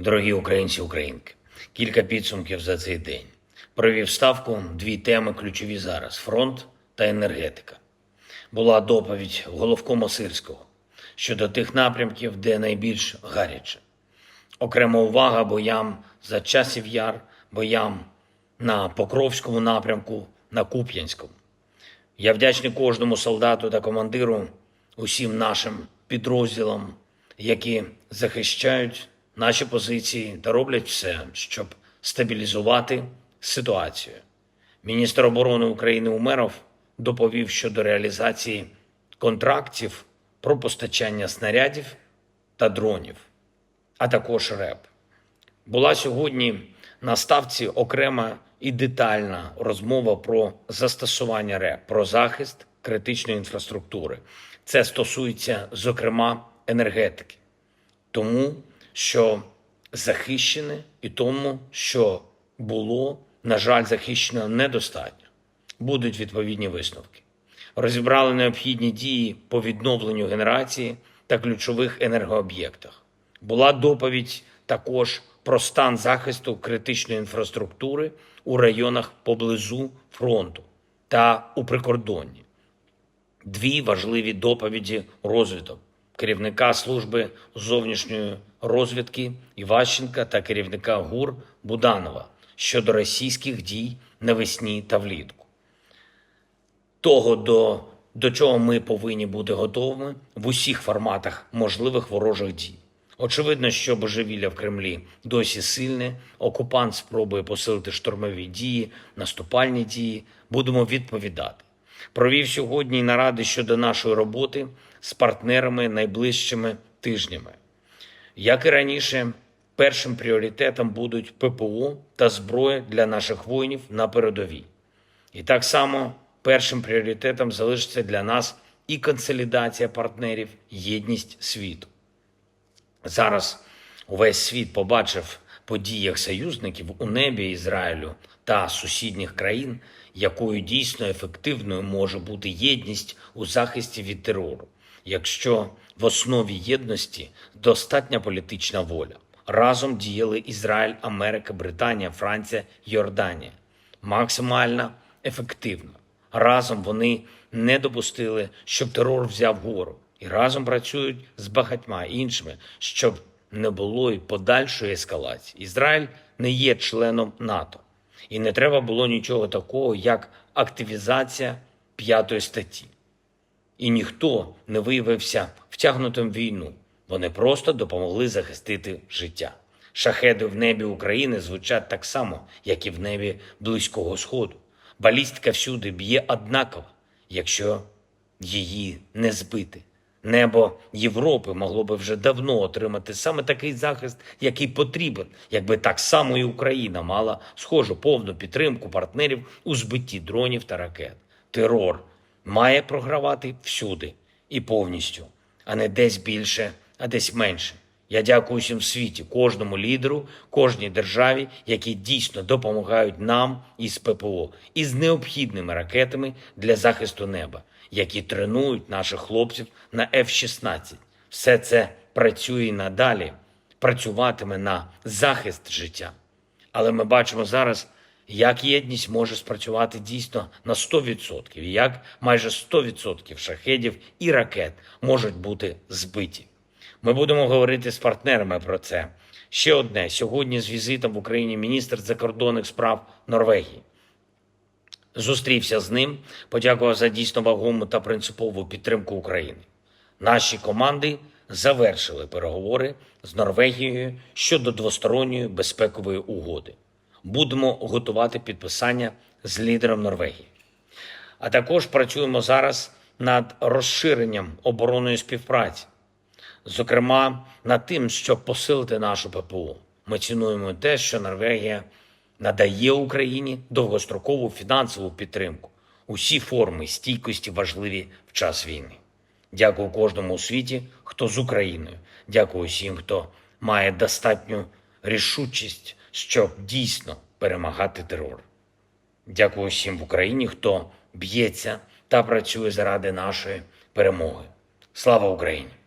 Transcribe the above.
Дорогі українці, українки, кілька підсумків за цей день. Провів ставку дві теми ключові зараз: фронт та енергетика. Була доповідь головкома Сирського щодо тих напрямків, де найбільш гаряче. Окрема увага боям за часів яр, боям на Покровському напрямку, на Куп'янському. Я вдячний кожному солдату та командиру, усім нашим підрозділам, які захищають наші позиції та роблять все, щоб стабілізувати ситуацію. Міністр оборони України Умеров доповів щодо реалізації контрактів про постачання снарядів та дронів, а також РЕП. Була сьогодні на ставці окрема і детальна розмова про застосування РЕП, про захист критичної інфраструктури. Це стосується, зокрема, енергетики, тому що захищене і тому, що було, на жаль, захищено недостатньо. Будуть відповідні висновки. Розібрали необхідні дії по відновленню генерації та ключових енергооб'єктах. Була доповідь також про стан захисту критичної інфраструктури у районах поблизу фронту та у прикордонні. Дві важливі доповіді розвиток керівника служби зовнішньої розвідки Іващенка та керівника ГУР Буданова щодо російських дій навесні та влітку. Того, до, до чого ми повинні бути готовими в усіх форматах можливих ворожих дій. Очевидно, що божевілля в Кремлі досі сильне. Окупант спробує посилити штурмові дії, наступальні дії. Будемо відповідати. Провів сьогодні наради щодо нашої роботи з партнерами найближчими тижнями. Як і раніше, першим пріоритетом будуть ППО та зброя для наших воїнів на передовій. І так само першим пріоритетом залишиться для нас і консолідація партнерів, єдність світу. Зараз увесь світ побачив по діях союзників у небі Ізраїлю та сусідніх країн, якою дійсно ефективною може бути єдність у захисті від терору, якщо в основі єдності достатня політична воля. Разом діяли Ізраїль, Америка, Британія, Франція, Йорданія максимально ефективно. Разом вони не допустили, щоб терор взяв гору, і разом працюють з багатьма іншими, щоб не було і подальшої ескалації. Ізраїль не є членом НАТО, і не треба було нічого такого, як активізація п'ятої статті. І ніхто не виявився втягнутим в війну. Вони просто допомогли захистити життя. Шахеди в небі України звучать так само, як і в небі Близького Сходу. Балістика всюди б'є однаково, якщо її не збити. Небо Європи могло би вже давно отримати саме такий захист, який потрібен, якби так само і Україна мала схожу повну підтримку партнерів у збитті дронів та ракет. Терор має програвати всюди і повністю, а не десь більше, а десь менше. Я дякую всім в світі, кожному лідеру, кожній державі, які дійсно допомагають нам із ППО, із необхідними ракетами для захисту неба, які тренують наших хлопців на F-16. Все це працює і надалі, працюватиме на захист життя. Але ми бачимо зараз, як єдність може спрацювати дійсно на 100%, і як майже 100% шахедів і ракет можуть бути збиті. Ми будемо говорити з партнерами про це. Ще одне сьогодні з візитом в Україні міністр закордонних справ Норвегії. Зустрівся з ним, подякував за дійсно вагому та принципову підтримку України. Наші команди завершили переговори з Норвегією щодо двосторонньої безпекової угоди. Будемо готувати підписання з лідером Норвегії. А також працюємо зараз над розширенням оборонної співпраці зокрема над тим, щоб посилити нашу ППО. Ми цінуємо те, що Норвегія надає Україні довгострокову фінансову підтримку. Усі форми стійкості важливі в час війни. Дякую кожному у світі, хто з Україною. Дякую всім, хто має достатню рішучість, щоб дійсно перемагати терор. Дякую всім в Україні, хто б'ється та працює заради нашої перемоги. Слава Україні!